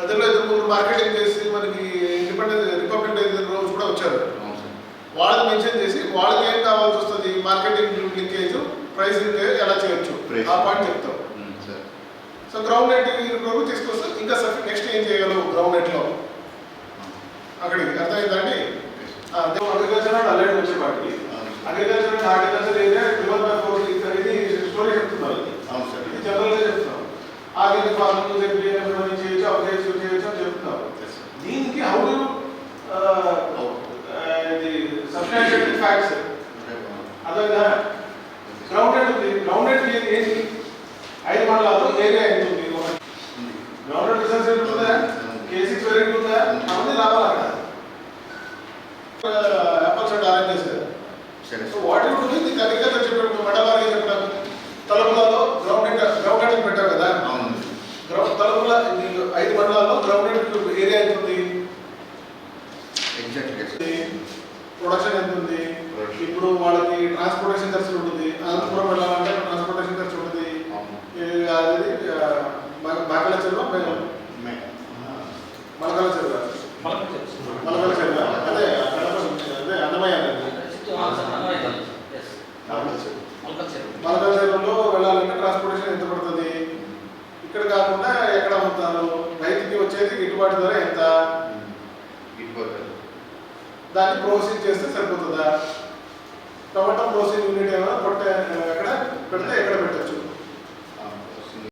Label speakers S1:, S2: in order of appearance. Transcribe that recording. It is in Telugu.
S1: గతంలో ఇద్దరు ముగ్గురు మార్కెటింగ్ చేసి మనకి ఇండిపెండెన్స్ రిపబ్లిక్ డే రోజు కూడా వచ్చారు.
S2: సార్.
S1: వాళ్ళని మెన్షన్ చేసి వాళ్ళకి ఏం కావాల్సి వస్తుంది? మార్కెటింగ్ లింకేజ్ ప్రైసింగ్ ఎలా చేయొచ్చు. ఆ పాయింట్ చెప్తాం.
S2: సార్.
S1: సో గ్రౌండ్ నెట్ వరకు తీసుకొస్తే ఇంకా నెక్స్ట్ ఏం చేయగలవు గ్రౌండ్ నెట్లో? అక్కడికి అర్థమైందండి అగ్రికల్చర్ అండ్ అలైడ్ వచ్చేపాటికి agriculture and horticulture area triple by facts అదేగా గ్రౌండెడ్ ఉంది. గ్రౌండెడ్ ఏంటి? ఐదు మండలాలు. ఏరియా ఎంత ఉంది గ్రౌండెడ్ రిసర్చ్ ఎంత ఉందా కే సిక్స్ వెరైటీ ఉందా అవన్నీ రావాలి అక్కడ? అండ్ ఆరెంజెస్
S2: సరే
S1: సో వాట్ యూ డూ ఇది అగ్రికల్చర్ చెప్పాడు మండలాలు చెప్పాడు తలుపులలో గ్రౌండెడ్ గ్రౌండెడ్ పెట్టావు కదా?
S2: అవును.
S1: గ్రౌండ్ తలుపుల నీకు ఐదు మండలాల్లో గ్రౌండెడ్ ఏరియా ఎంత ఉంది?
S2: ఎగ్జాక్ట్గా సార్
S1: ప్రొడక్షన్ ఎంత ఉంది. ఇప్పుడు వాళ్ళకి ట్రాన్స్పోర్టేషన్ ఖర్చు ఉంటుంది. అనంతపురం వెళ్ళాలంటే ట్రాన్స్పోర్టేషన్ ఖర్చు ఉంటుంది. అది బాకల చెరువు
S2: మే-
S1: మలకల చెరువు మలకల చెరువు అదే అదే అన్నమయ్య. మలకల చెరువులో వెళ్ళాలంటే ట్రాన్స్పోర్టేషన్ ఎంత పడుతుంది? ఇక్కడ కాకుండా ఎక్కడ అమ్ముతారు? రైతుకి వచ్చేది గిట్టుబాటు ధర ఎంత?
S2: ఇటుపోతారు
S1: దాన్ని ప్రోసీడ్ చేస్తే సరిపోతుందా? టమాటా ప్రోసీడ్ యూనిట్ ఏమైనా కొట్టే ఎక్కడ పెడితే ఎక్కడ